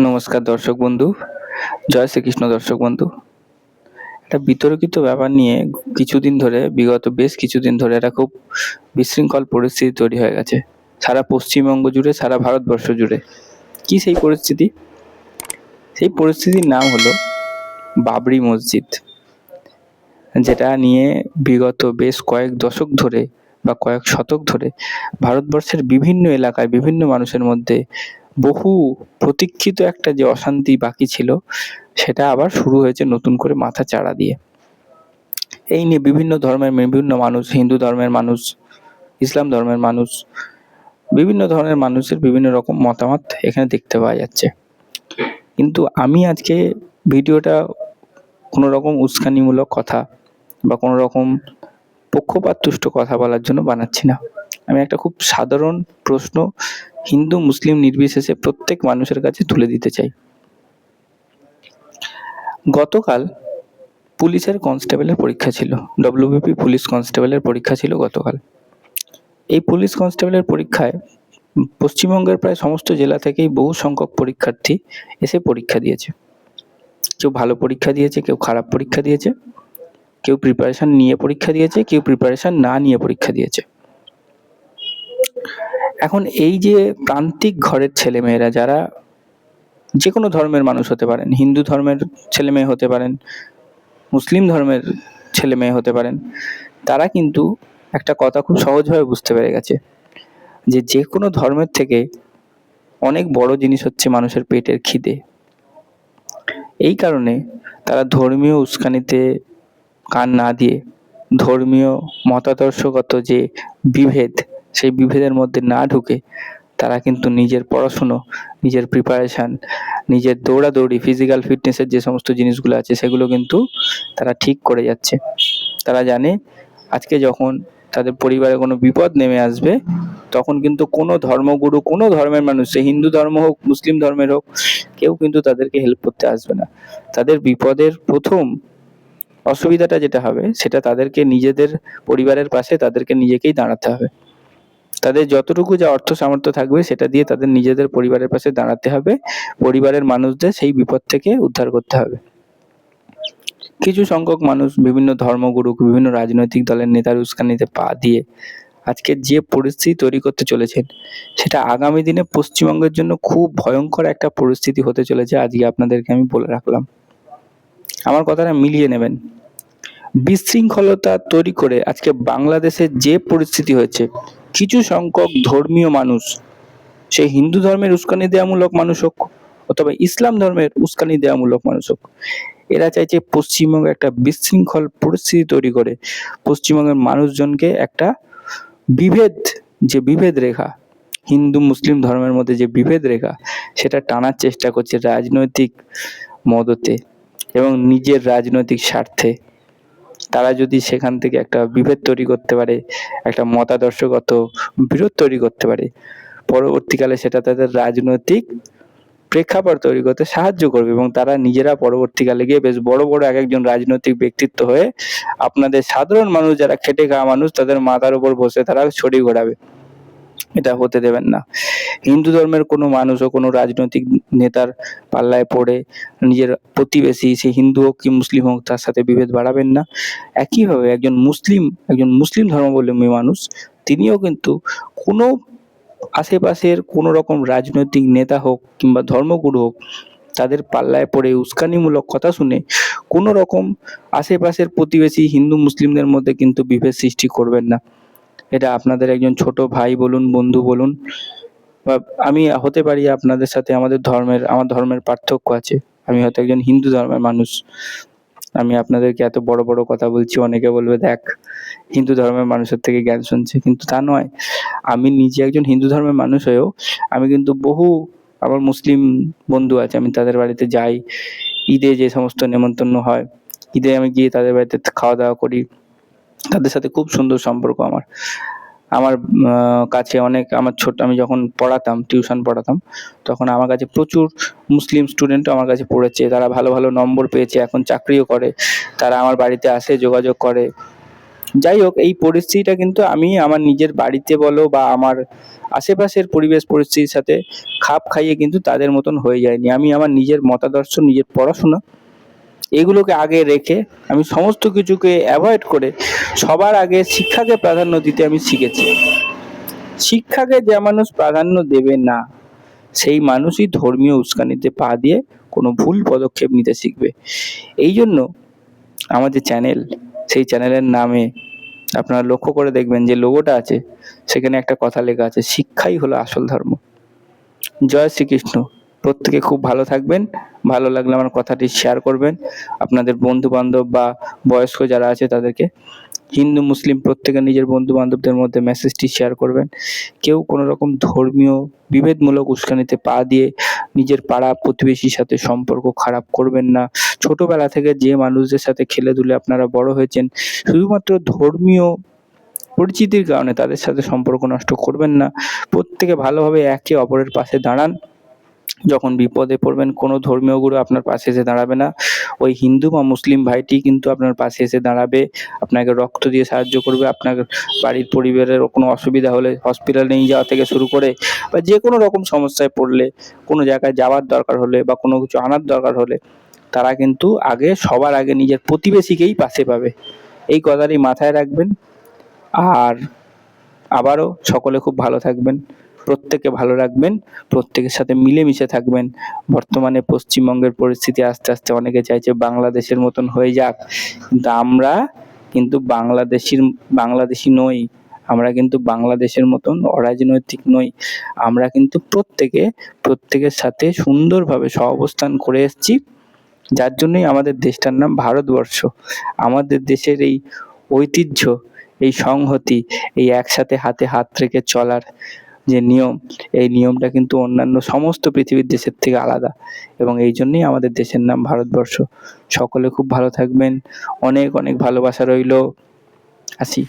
নমস্কার দর্শক বন্ধু, জয় শ্রীকৃষ্ণ দর্শক বন্ধু। একটা বিতর্কিত ব্যাপার নিয়ে কিছুদিন ধরে, বিগত বেশ কিছুদিন ধরে একটা খুব বিশৃঙ্খল পরিস্থিতি তৈরি হয়ে গেছে। সারা পশ্চিমবঙ্গ জুড়ে, সারা ভারতবর্ষ জুড়ে। কি সেই পরিস্থিতি? সেই পরিস্থিতির নাম হলো বাবরি মসজিদ, যেটা নিয়ে বিগত বেশ কয়েক দশক ধরে বা কয়েক শতক ধরে ভারতবর্ষের বিভিন্ন এলাকায় বিভিন্ন মানুষের মধ্যে বহু প্রতীক্ষিত একটা যে অশান্তি বাকি ছিল, সেটা আবার শুরু হয়েছে নতুন করে মাথা চাড়া দিয়ে। এই নিয়ে বিভিন্ন ধর্মের বিভিন্ন মানুষ, হিন্দু ধর্মের মানুষ, ইসলাম ধর্মের মানুষ, বিভিন্ন ধরনের মানুষের বিভিন্ন রকম মতামত এখানে দেখতে পাওয়া যাচ্ছে। কিন্তু আমি আজকে ভিডিওটা কোনো রকম উস্কানিমূলক কথা বা কোনো রকম পক্ষপাততুষ্ট কথা বলার জন্য বানাচ্ছি না। আমি একটা খুব সাধারণ প্রশ্ন হিন্দু, মুসলিম নির্বিশেষে প্রত্যেক মানুষের কাছে তুলে দিতে চাই। গতকাল পুলিশের কনস্টেবলের পরীক্ষা ছিল। ডব্লিউবিপি পুলিশ কনস্টেবলের পরীক্ষা ছিল গতকাল। এই পুলিশ কনস্টেবলের পরীক্ষায় পশ্চিমবঙ্গের প্রায় সমস্ত জেলা থেকেই বহু সংখ্যক পরীক্ষার্থী এসে পরীক্ষা দিয়েছে। কেউ ভালো পরীক্ষা দিয়েছে, কেউ খারাপ পরীক্ষা দিয়েছে, কেউ প্রিপারেশান নিয়ে পরীক্ষা দিয়েছে, কেউ প্রিপারেশান না নিয়ে পরীক্ষা দিয়েছে। এখন এই যে প্রান্তিক ঘরের ছেলেমেয়েরা, যারা যে কোনো ধর্মের মানুষ হতে পারেন, হিন্দু ধর্মের ছেলে মেয়ে হতে পারেন, মুসলিম ধর্মের ছেলে মেয়ে হতে পারেন, তারা কিন্তু একটা কথা খুব সহজভাবে বুঝতে পেরে গেছে যে যে কোনো ধর্মের থেকে অনেক বড় জিনিস হচ্ছে মানুষের পেটের খিদে। এই কারণে তারা ধর্মীয় উস্কানিতে কান না দিয়ে, ধর্মীয় মতাদর্শগত যে বিভেদ সেই বিভেদের মধ্যে না ঢুকে তারা কিন্তু নিজের পড়াশুনো, নিজের প্রিপারেশান নিজের দৌড়াদৌড়ি ফিজিক্যাল ফিটনেসের যে সমস্ত জিনিসগুলো আছে সেগুলো কিন্তু তারা ঠিক করে যাচ্ছে। তারা জানে আজকে যখন তাদের পরিবারে কোনো বিপদ নেমে আসবে, তখন কিন্তু কোনো ধর্মগুরু, কোনো ধর্মের মানুষ, সে হিন্দু ধর্ম হোক, মুসলিম ধর্মের হোক, কেউ কিন্তু তাদেরকে হেল্প করতে আসবে না। তাদের বিপদের প্রথম অসুবিধাটা যেটা হবে, সেটা তাদেরকে নিজেদের পরিবারের পাশে তাদেরকে নিজেকেই দাঁড়াতে হবে। তাদের যতটুকু যা অর্থ সামর্থ্য থাকবে সেটা দিয়ে তাদের নিজেদের পরিবারের পাশে দাঁড়াতে হবে। পরিবারের মানুষদের সেই বিপদ থেকে উদ্ধার করতে হবে। কিছু সংখ্যক মানুষ বিভিন্ন ধর্মগুরু বিভিন্ন রাজনৈতিক দলের নেতার উস্কানিতে পা দিয়ে আজকে যে পরিস্থিতি তৈরি করতে চলেছেন, সেটা আগামী দিনে পশ্চিমবঙ্গের জন্য খুব ভয়ঙ্কর একটা পরিস্থিতি হতে চলেছে আজকে আপনাদেরকে আমি বলে রাখলাম। আমার কথাটা মিলিয়ে নেবেন। বিশৃঙ্খলতা তৈরি করে আজকে বাংলাদেশে যে পরিস্থিতি হয়েছে কিছু সংখ্যক ধর্মীয় মানুষ সে হিন্দু ধর্মের উস্কানি দেওয়ামূলক মানুষ হোক, অথবা ইসলাম ধর্মের উস্কানি দেওয়ামূলক মানুষ হোক, এরা চাইছে পশ্চিমবঙ্গে একটা বিশৃঙ্খল পরিস্থিতি তৈরি করে। পশ্চিমবঙ্গের মানুষজনকে একটা বিভেদ, যে বিভেদ রেখা, হিন্দু মুসলিম ধর্মের মধ্যে যে বিভেদ রেখা, সেটা টানার চেষ্টা করছে রাজনৈতিক মদতে এবং নিজের রাজনৈতিক স্বার্থে। তারা যদি সেখান থেকে একটা বিভেদ তৈরি করতে পারে, একটা মতাদর্শগত বিরোধ তৈরি করতে পারে, পরবর্তীকালে সেটা তাদের রাজনৈতিক প্রেক্ষাপট তৈরি করতে সাহায্য করবে এবং তারা নিজেরা পরবর্তীকালে গিয়ে বেশ বড় বড় এক একজন রাজনৈতিক ব্যক্তিত্ব হয়ে আপনাদের সাধারণ মানুষ, যারা খেটে খাওয়া মানুষ, তাদের মাথার উপর বসে তারা ছড়ি ঘোরাবে এটা হতে দেবেন না। হিন্দু ধর্মের কোনো মানুষ ও কোনো রাজনৈতিক নেতার পাল্লায় পড়ে নিজের প্রতিবেশী, সে হিন্দু হোক কি মুসলিম হোক, তার সাথে বিভেদ বাড়াবেন না। একইভাবে একজন মুসলিম একজন মুসলিম ধর্মাবলম্বী মানুষ, তিনিও কিন্তু কোনো আশেপাশের কোনো রকম রাজনৈতিক নেতা হোক কিংবা ধর্মগুরু হোক, তাদের পাল্লায় পড়ে উস্কানিমূলক কথা শুনে কোনো রকম আশেপাশের প্রতিবেশী হিন্দু, মুসলিমদের মধ্যে কিন্তু বিভেদ সৃষ্টি করবেন না। এটা আপনাদের একজন ছোট ভাই বলুন, বন্ধু বলুন, বা আমি হতে পারি আপনাদের সাথে আমাদের ধর্মের, আমার ধর্মের পার্থক্য আছে। আমি হয়তো একজন হিন্দু ধর্মের মানুষ। আমি আপনাদেরকে এত বড় বড় কথা বলছি, অনেকে বলবে, দেখ, হিন্দু ধর্মের মানুষের থেকে জ্ঞান শুনছে। কিন্তু তা নয়। আমি নিজে একজন হিন্দু ধর্মের মানুষ হয়েও আমি কিন্তু বহু, আমার মুসলিম বন্ধু আছে, আমি তাদের বাড়িতে যাই। ঈদে যে সমস্ত নেমন্তন্ন হয়, ঈদে আমি গিয়ে তাদের বাড়িতে খাওয়া দাওয়া করি। তাদের সাথে খুব সুন্দর সম্পর্ক আমার। আমার কাছে অনেক, আমার ছোট, আমি যখন পড়াতাম টিউশন পড়াতাম, তখন আমার কাছে প্রচুর মুসলিম স্টুডেন্টও আমার কাছে পড়েছে। তারা ভালো ভালো নম্বর পেয়েছে, এখন চাকরিও করে। তারা আমার বাড়িতে আসে, যোগাযোগ করে। যাই হোক, এই পরিস্থিতিটা কিন্তু আমি আমার নিজের বাড়িতে বলো বা আমার আশেপাশের পরিবেশ পরিস্থিতির সাথে খাপ খাইয়ে কিন্তু তাদের মতন হয়ে যায়নি। আমি আমার নিজের মতাদর্শ, নিজের পড়াশোনা এগুলোকে আগে রেখে আমি সমস্ত কিছুকে অ্যাভয়েড করে সবার আগে শিক্ষাকে প্রাধান্য দিতে আমি শিখেছি। শিক্ষাকে যে মানুষ প্রাধান্য দেবে না, সেই মানুষই ধর্মীয় উস্কানিতে পা দিয়ে কোনো ভুল পদক্ষেপ নিতে শিখবে। এই জন্য আমাদের চ্যানেল সেই চ্যানেলের নামে আপনারা লক্ষ্য করে দেখবেন যে লোগোটা আছে, সেখানে একটা কথা লেখা আছে, শিক্ষাই হলো আসল ধর্ম। জয় শ্রীকৃষ্ণ। প্রত্যেকে খুব ভালো থাকবেন। ভালো লাগলে আমার কথাটি শেয়ার করবেন। আপনাদের বন্ধু বান্ধব বা বয়স্ক যারা আছে তাদেরকে। হিন্দু, মুসলিম প্রত্যেকে নিজের বন্ধু বান্ধবদের মধ্যে মেসেজটি শেয়ার করবেন। কেউ কোনো রকম ধর্মীয় বিভেদমূলক উস্কানিতে পা দিয়ে নিজের পাড়া প্রতিবেশীর সাথে সম্পর্ক খারাপ করবেন না। ছোটবেলা থেকে যে মানুষদের সাথে খেলে ধুলে আপনারা বড় হয়েছেন, শুধুমাত্র ধর্মীয় পরিচিতির কারণে তাদের সাথে সম্পর্ক নষ্ট করবেন না। প্রত্যেকে ভালোভাবে একে অপরের পাশে দাঁড়ান। যখন বিপদে পড়বেন, কোনো ধর্মীয় গুরু আপনার পাশে এসে দাঁড়াবে না। ওই হিন্দু বা মুসলিম ভাইটি কিন্তু আপনার পাশে এসে দাঁড়াবে, আপনাকে রক্ত দিয়ে সাহায্য করবে, আপনার বাড়ির পরিবারের কোনো অসুবিধা হলে হসপিটাল নিয়ে যাওয়া থেকে শুরু করে বা যে কোনো রকম সমস্যায় পড়লে, কোনো জায়গায় যাওয়ার দরকার হলে বা কোনো কিছু আনার দরকার হলে, তারা কিন্তু আগে, সবার আগে নিজের প্রতিবেশীকেই পাশে পাবে। এই কথাটি মাথায় রাখবেন। আর আবারও সকলে খুব ভালো থাকবেন। প্রত্যেকে ভালো রাখবেন, প্রত্যেকের সাথে মিলেমিশে থাকবেন। বর্তমানে পশ্চিমবঙ্গের পরিস্থিতি আস্তে আস্তে অনেকে চাইছে বাংলাদেশের মতন হয়ে যাক। কিন্তু আমরা কিন্তু বাংলাদেশির, বাংলাদেশি নই। আমরা কিন্তু বাংলাদেশের মতন অরাজনৈতিক নই। আমরা কিন্তু প্রত্যেকে, প্রত্যেকের সাথে সুন্দরভাবে সহাবস্থান করে এসেছি। যার জন্যই আমাদের দেশটার নাম ভারতবর্ষ। আমাদের দেশের এই ঐতিহ্য, এই সংহতি, এই একসাথে হাতে হাত রেখে চলার যে নিয়ম, এই নিয়মটা কিন্তু অন্যান্য সমস্ত পৃথিবীর দেশের থেকে আলাদা এবং এই জন্যই আমাদের দেশের নাম ভারতবর্ষ। সকলে খুব ভালো থাকবেন। অনেক অনেক ভালোবাসা রইল। আসি।